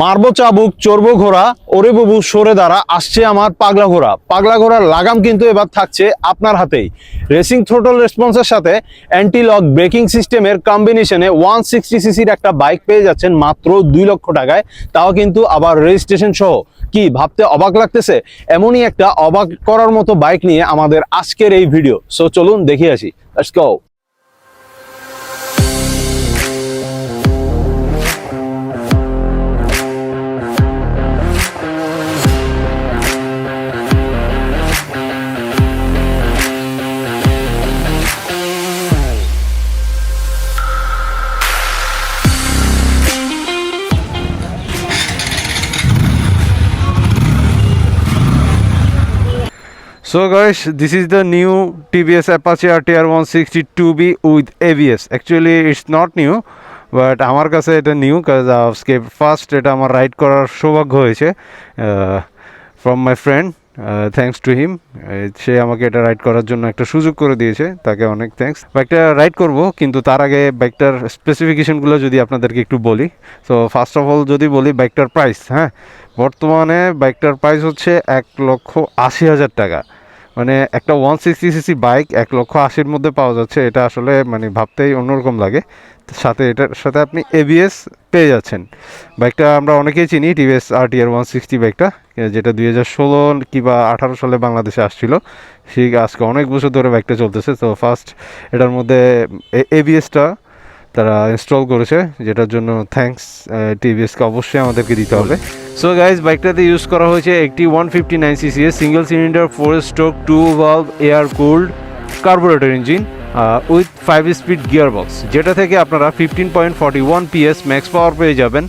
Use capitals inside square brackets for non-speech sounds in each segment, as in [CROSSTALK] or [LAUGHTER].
মারবো চাবুক, চড়বো ঘোড়া, ওরে বাবু, সরে দ্বারা আসছে আমার পাগলা ঘোড়া। পাগলা ঘোড়ার লাগাম কিন্তু এবার থাকছে আপনার হাতেই। রেসিং থ্রোটল রেসপন্সের সাথে অ্যান্টি লক ব্রেকিং সিস্টেমের কম্বিনেশনে ওয়ান সিক্সটি সিসির একটা বাইক পেয়ে যাচ্ছেন মাত্র দুই লক্ষ টাকায়। তাও কিন্তু আবার রেজিস্ট্রেশন সহ। কি ভাবতে অবাক লাগতেছে? এমনই একটা অবাক করার মতো বাইক নিয়ে আমাদের আজকের এই ভিডিও সো চলুন দেখে আসি। Let's So guys, this is the new TVS Apache RTR 162B with ABS. Actually, it's not new, but আমার কাছে এটা নিউ কাজ আজকে ফার্স্ট এটা আমার রাইড করার সৌভাগ্য হয়েছে from my friend thanks to him সে আমাকে এটা রাইড করার জন্য একটা সুযোগ করে দিয়েছে তাকে অনেক থ্যাঙ্কস বাইকটা রাইড করব কিন্তু তার আগে বাইকটার স্পেসিফিকেশনগুলো যদি আপনাদেরকে একটু বলি। সো ফার্স্ট অফ অল যদি বলি বাইকটার প্রাইস হ্যাঁ? বর্তমানে বাইকটার প্রাইস হচ্ছে এক লক্ষ আশি হাজার টাকা। মানে একটা ওয়ান সিক্সটি সিসি বাইক এক লক্ষ আশির মধ্যে পাওয়া যাচ্ছে, এটা আসলে মানে ভাবতেই অন্যরকম লাগে। সাথে এটার সাথে আপনি এবিএস পেয়ে যাচ্ছেন। বাইকটা আমরা অনেকেই চিনি TVS R T R one sixty বাইকটা যেটা দুই হাজার ষোলো কিংবা আঠারো সালে বাংলাদেশে আসছিল। সেই আজকে অনেক বছর ধরে বাইকটা চলতেছে, তো ফার্স্ট এটার মধ্যে এবিএসটা তারা ইনস্টল করেছে, যেটার জন্য থ্যাঙ্কস টিভিএসকে অবশ্যই আমাদেরকে দিতে হবে। সো গাইজ বাইকটাতে ইউজ করা হয়েছে একটি one fifty nine CC single cylinder four stroke two valve air cooled carburettor engine with five speed gear box যেটা থেকে আপনারা fifteen point forty one PS max power পেয়ে যাবেন।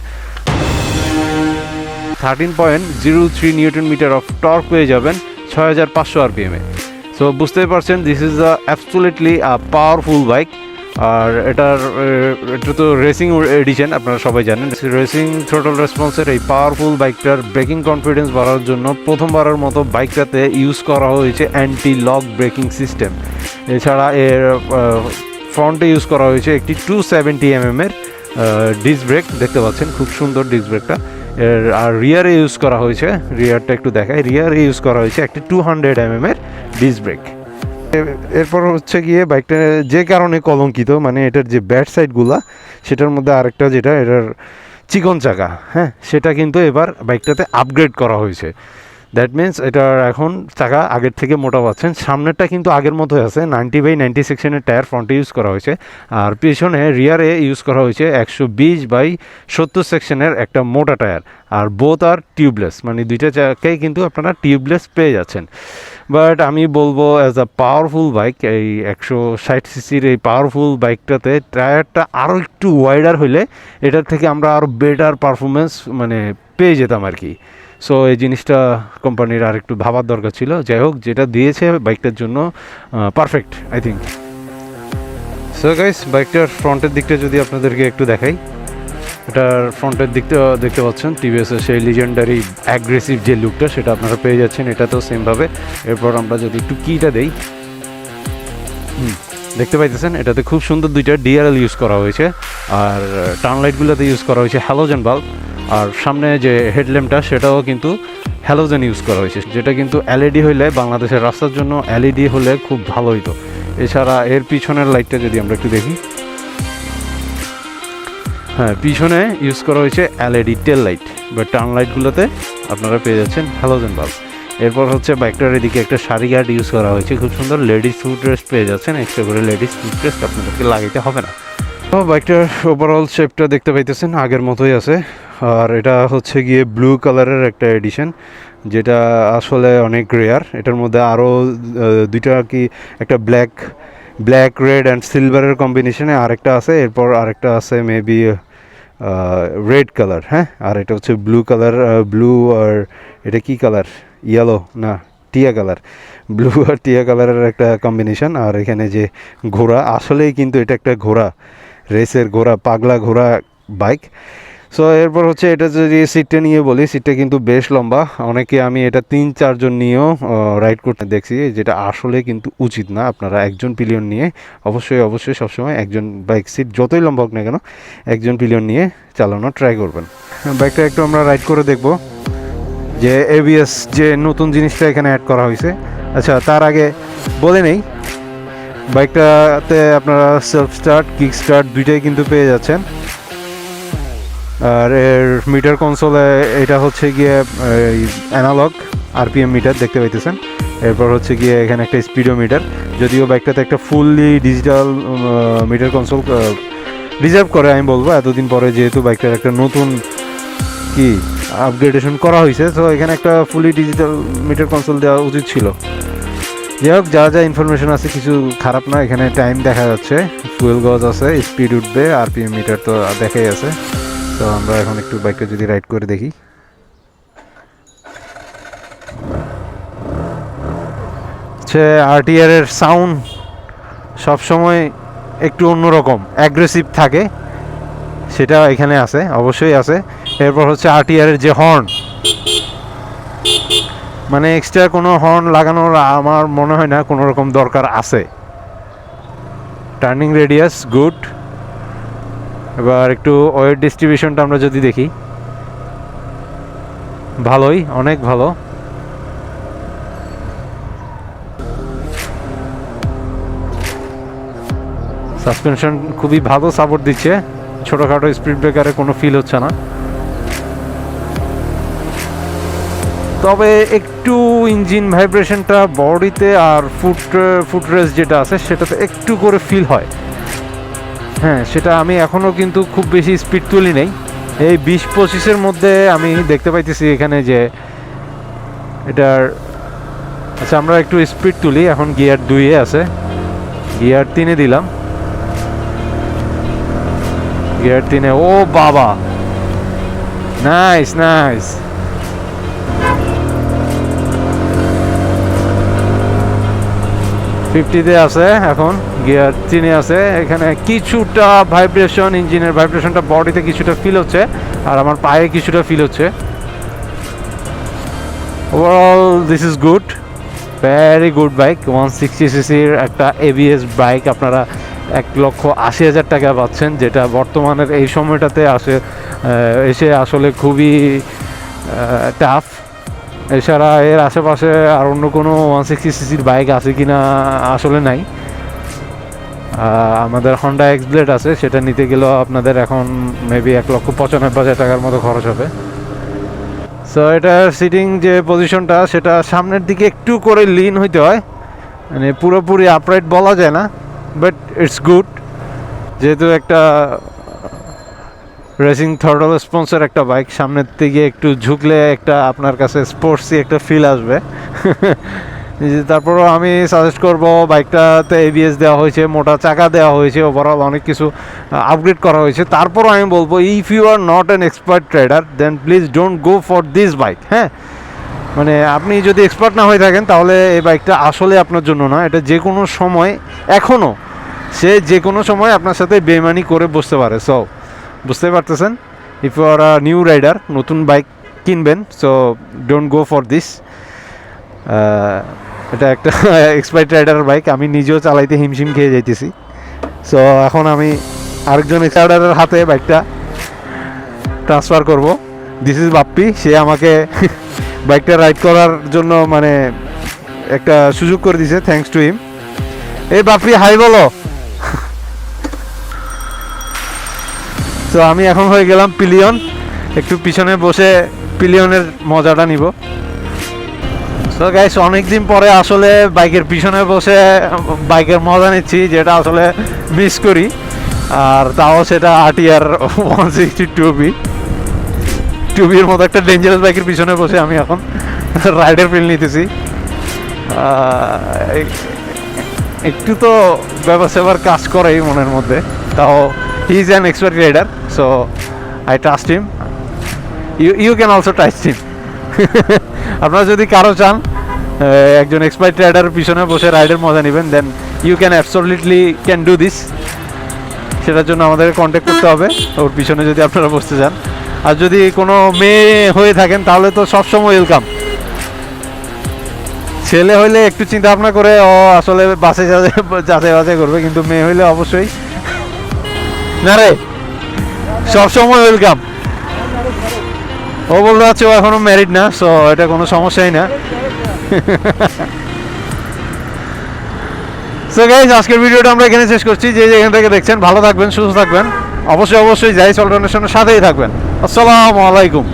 Thirteen point zero three newton metre of torque পেয়ে যাবেন, ছয় হাজার পাঁচশো আর আরপিএমে সো বুঝতেই পারছেন this is the absolutely a powerful bike আর এটার এটা তো রেসিং এডিশন আপনারা সবাই জানেন। রেসিং থ্রোটল রেসপন্সের এই পাওয়ারফুল বাইকটার ব্রেকিং কনফিডেন্স বাড়ার জন্য প্রথমবারের মতো বাইকটাতে ইউজ করা হয়েছে অ্যান্টি লক ব্রেকিং সিস্টেম এছাড়া এর ফ্রন্টে ইউজ করা হয়েছে একটি টু সেভেন্টি এম এর ডিস্ক ব্রেক দেখতে পাচ্ছেন, খুব সুন্দর ডিস্ক ব্রেকটা এর, আর রিয়ারে ইউজ করা হয়েছে রিয়ারটা একটু দেখায় রিয়ারে ইউজ করা হয়েছে একটি টু হান্ড্রেড এম এর ডিস্ক ব্রেক এরপর হচ্ছে গিয়ে বাইকটা যে কারণে কলঙ্কিত মানে এটার যে ব্যাড সাইডগুলা সেটার মধ্যে আরেকটা যেটা, এটার চিকন চাকা হ্যাঁ? সেটা কিন্তু এবার বাইকটাতে আপগ্রেড করা হয়েছে। দ্যাট মিন্স এটার এখন চাকা আগের থেকে মোটা পাচ্ছেন। সামনেরটা কিন্তু আগের মতোই আছে নাইনটি বাই নাইনটি সেকশনের টায়ার ফ্রন্টে ইউজ করা হয়েছে। আর পিছনে রিয়ারে ইউজ করা হয়েছে একশো বিশ বাই সত্তর সেকশনের একটা মোটা টায়ার আর বোথ আর টিউবলেস মানে দুইটা চাকাই কিন্তু আপনারা টিউবলেস পেয়ে যাচ্ছেন। বাট আমি বলব অ্যাজ আ পাওয়ারফুল বাইক এই একশো ষাট সিসির এই পাওয়ারফুল বাইকটাতে টায়ারটা আরও একটু ওয়াইডার হইলে এটার থেকে আমরা আরও বেটার পারফরমেন্স মানে পেয়ে যেতাম আর কি। সো এই জিনিসটা কোম্পানির আর একটু ভাবার দরকার ছিল। যাই হোক যেটা দিয়েছে বাইকটার জন্য perfect I think so guys বাইকটার ফ্রন্টের দিকটা যদি আপনাদেরকে একটু দেখাই। এটার ফ্রন্টের দিকটা দেখতে পাচ্ছেন টিভিএসের সেই লিজেন্ডারি অ্যাগ্রেসিভ যে লুকটা সেটা আপনারা পেয়ে যাচ্ছেন এটা তো সেমভাবে এরপর আমরা যদি একটু কিটা দেই। হুম, দেখতে পাইতেছেন এটাতে খুব সুন্দর দুইটা ডিআরএল ইউজ করা হয়েছে। আর টার্ন লাইটগুলোতে ইউজ করা হয়েছে হ্যালোজেন বাল্ব আর সামনে যে হেডল্যাম্পটা, সেটাও কিন্তু হ্যালোজেন ইউজ করা হয়েছে। যেটা কিন্তু এলইডি হইলে বাংলাদেশের রাস্তার জন্য এলইডি হলে খুব ভালো হইতো। এছাড়া এর পিছনের লাইটটা যদি আমরা একটু দেখি। হ্যাঁ পিছনে ইউজ করা হয়েছে এলইডি টেল লাইট। বা টার্ন লাইটগুলোতে আপনারা পেয়ে যাচ্ছেন হ্যালোজেন বাল্ব। এরপর হচ্ছে বাইকটার এদিকে একটা শাড়ি গার্ড ইউজ করা হয়েছে। খুব সুন্দর লেডিস ফুড রেস্ট পেয়ে যাচ্ছেন। এক্সট্রা করে লেডিস ফুড রেস্ট আপনাদেরকে লাগাইতে হবে না। তো বাইকটার ওভারঅল শেপটা দেখতে পাইতেছেন, আগের মতোই আছে। আর এটা হচ্ছে গিয়ে ব্লু কালারের একটা এডিশন যেটা আসলে অনেক রেয়ার এটার মধ্যে আরও দুইটা কি, একটা ব্ল্যাক ব্ল্যাক রেড অ্যান্ড সিলভারের কম্বিনেশনে আরেকটা আছে, এরপর আরেকটা আছে মেবি রেড কালার হ্যাঁ? আর এটা হচ্ছে ব্লু কালার ব্লু আর এটা কি কালার ইয়েলো না, টিয়া কালার ব্লু আর টিয়া কালারের একটা কম্বিনেশন আর এখানে যে ঘোড়া, আসলেই কিন্তু এটা একটা ঘোড়া রেসের ঘোড়া, পাগলা ঘোড়া বাইক সো এরপর হচ্ছে এটা যদি সিটটা নিয়ে বলি সিটটা কিন্তু বেশ লম্বা। অনেকে আমি এটা তিন চারজন নিয়েও রাইড করতে দেখছি, যেটা আসলে কিন্তু উচিত না আপনারা একজন পিলিয়ন নিয়ে। অবশ্যই অবশ্যই সবসময় একজন বাইক সিট যতই লম্বা হোক না কেন, একজন পিলিয়ন নিয়ে চালানো ট্রাই করবেন। বাইকটা একটু আমরা রাইড করে দেখব যে এবিএস যে নতুন জিনিসটা এখানে অ্যাড করা হয়েছে। আচ্ছা তার আগে বলে নেই বাইকটাতে আপনারা সেলফ স্টার্ট কিক স্টার্ট দুইটাই কিন্তু পেয়ে যাচ্ছেন। আর এর মিটার কনসোলে এটা হচ্ছে গিয়ে অ্যানালগ আরপিএম মিটার দেখতে পাইতেছেন। এরপর হচ্ছে গিয়ে এখানে একটা স্পিডো মিটার যদিও বাইকটাতে একটা fully digital meter console reserve করে আমি বলব। এতদিন পরে যেহেতু বাইকটার একটা নতুন কি আপগ্রেডেশন করা হয়েছে তো এখানে একটা ফুলি ডিজিটাল মিটার কনসোল দেওয়া উচিত ছিল। যাই হোক, যা যা ইনফরমেশন আছে, কিছু খারাপ না। এখানে টাইম দেখা যাচ্ছে। ফুয়েল গজ আছে স্পিড উঠবে আরপিএম মিটার তো দেখাই আছে। তো আমরা এখন একটু বাইকটা যদি রাইড করে দেখি। হচ্ছে আরটিআর এর সাউন্ড সবসময় একটু অন্যরকম অ্যাগ্রেসিভ থাকে। সেটা এখানে আছে, অবশ্যই আছে। এরপর হচ্ছে আরটিআর এর যে হর্ন মানে এক্সট্রা কোনো হর্ন লাগানোর আমার মনে হয় না কোনো রকম দরকার আছে। টার্নিং রেডিয়াস গুড এবার একটু ওয়েট ডিস্ট্রিবিউশনটা আমরা যদি দেখি। ভালোই, অনেক ভালো। সাসপেনশন খুবই ভালো সাপোর্ট দিচ্ছে। ছোটোখাটো স্পিড ব্রেকারে কোনো ফিল হচ্ছে না। তবে একটু ইঞ্জিন ভাইব্রেশনটা বডিতে আর ফুট ফুট রেস যেটা আছে, সেটাতে একটু করে ফিল হয়। হ্যাঁ সেটা আমি এখনও কিন্তু খুব বেশি স্পিড তুলি নেই। এই বিশ পঁচিশের মধ্যে আমি দেখতে পাইতেছি এখানে যে এটার আচ্ছা আমরা একটু স্পিড তুলি, এখন গিয়ার দুইয়ে আছে। গিয়ার তিনে দিলাম। গিয়ার তিনে ও বাবা! নাইস নাইস ফিফটিতে আছে এখন। গিয়ার তিনে আছে। এখানে কিছুটা ভাইব্রেশন ইঞ্জিনের ভাইব্রেশনটা বডিতে কিছুটা ফিল হচ্ছে, আর আমার পায়ে কিছুটা ফিল হচ্ছে। Overall this is good very good bike one sixty সিসির একটা এবিএস বাইক আপনারা এক লক্ষ আশি হাজার টাকা পাচ্ছেন, যেটা বর্তমানের এই সময়টাতে আসে এসে আসলে খুবই টাফ এছাড়া এর আশেপাশে আর অন্য কোনো ওয়ান সিক্সটি সিসির বাইক আছে কি না আসলে নাই। আমাদের হন্ডা এক্স আছে, সেটা নিতে গেলেও আপনাদের এখন মেবি এক লক্ষ পঁচানব্বই হাজার টাকার মতো খরচ হবে। সো এটার সিটিং যে পজিশনটা সেটা সামনের দিকে একটু করে লিন হইতে হয়। মানে পুরোপুরি আপরাইট বলা যায় না বাট ইটস গুড যেহেতু একটা রেসিং থর্ডল স্পন্সর একটা বাইক সামনের দিকে একটু ঝুঁকলে একটা আপনার কাছে স্পোর্টসই একটা ফিল আসবে। [LAUGHS] তারপরও আমি সাজেস্ট করব বাইকটাতে এবিএস দেওয়া হয়েছে, মোটা চাকা দেওয়া হয়েছে ওভারঅল অনেক কিছু আপগ্রেড করা হয়েছে। তারপরও আমি বলব if you are not an expert trader then please don't go for this bike হ্যাঁ? মানে আপনি যদি এক্সপার্ট না হয়ে থাকেন, তাহলে এই বাইকটা আসলে আপনার জন্য না, এটা যে কোনো সময় এখনও সে যে কোনো সময় আপনার সাথে বেমানি করে বসতে পারে। সো বুঝতে পারতেছেন? If you are a new rider নতুন বাইক কিনবেন so don't go for this এটা একটা এক্সপার্ট রাইডার বাইক আমি নিজেও চালাইতে হিমশিম খেয়ে যাইতেছি। সো এখন আমি আরেকজন এক্সপার্টারের হাতে বাইকটা ট্রান্সফার করব। দিস ইজ বাপ্পি, সে আমাকে [LAUGHS] বাইকটা রাইড করার জন্য মানে একটা সুযোগ করে দিয়েছে থ্যাঙ্কস টু হিম এই বাপ্পি হাই বলো। [LAUGHS] তো আমি এখন হয়ে গেলাম পিলিয়ন একটু পিছনে বসে পিলিয়নের মজাটা নিব। তো গাইস অনেকদিন পরে আসলে বাইকের পিছনে বসে বাইকের মজা নিচ্ছি, যেটা আসলে মিস করি। আর তাও সেটা RTR one sixty two B two বির মতো একটা ডেঞ্জারাস বাইকের পিছনে বসে আমি এখন রাইডার ফিল নিতেছি। একটু তো ব্যবসাবার কাজ করেই মনের মধ্যে। তাও he is an expert rider so I trust him you you can also trust him আপনারা যদি কারও চান একজন এক্সপার্ট রাইডার পিছনে বসে রাইডের মজা নেবেন then you can absolutely can do this সেটার জন্য আমাদের কন্ট্যাক্ট করতে হবে। ওর পিছনে যদি আপনারা বসতে চান। আর যদি কোনো মেয়ে হয়ে থাকেন, তাহলে তো সবসময় ওয়েলকাম ছেলে হইলে একটু চিন্তা ভাবনা করে, ও আসলে বাসে যাচাই বাছাই করবে, কিন্তু মেয়ে হইলে অবশ্যই। না রে, সবসময় ওয়েলকাম ও বলতে যাচ্ছে ও এখনও ম্যারিড না সো এটা কোনো সমস্যাই না। সো গাইজ আজকের ভিডিওটা আমরা এখানে শেষ করছি। যে যেখান থেকে দেখছেন, ভালো থাকবেন, সুস্থ থাকবেন। অবশ্যই অবশ্যই যাই অল্টারনেশনের সাথেই থাকবেন। আসসালামু আলাইকুম।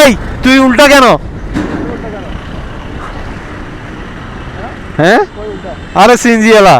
এই, তুই উল্টা কেন? হ্যাঁ? আরে সিনজিয়ালা।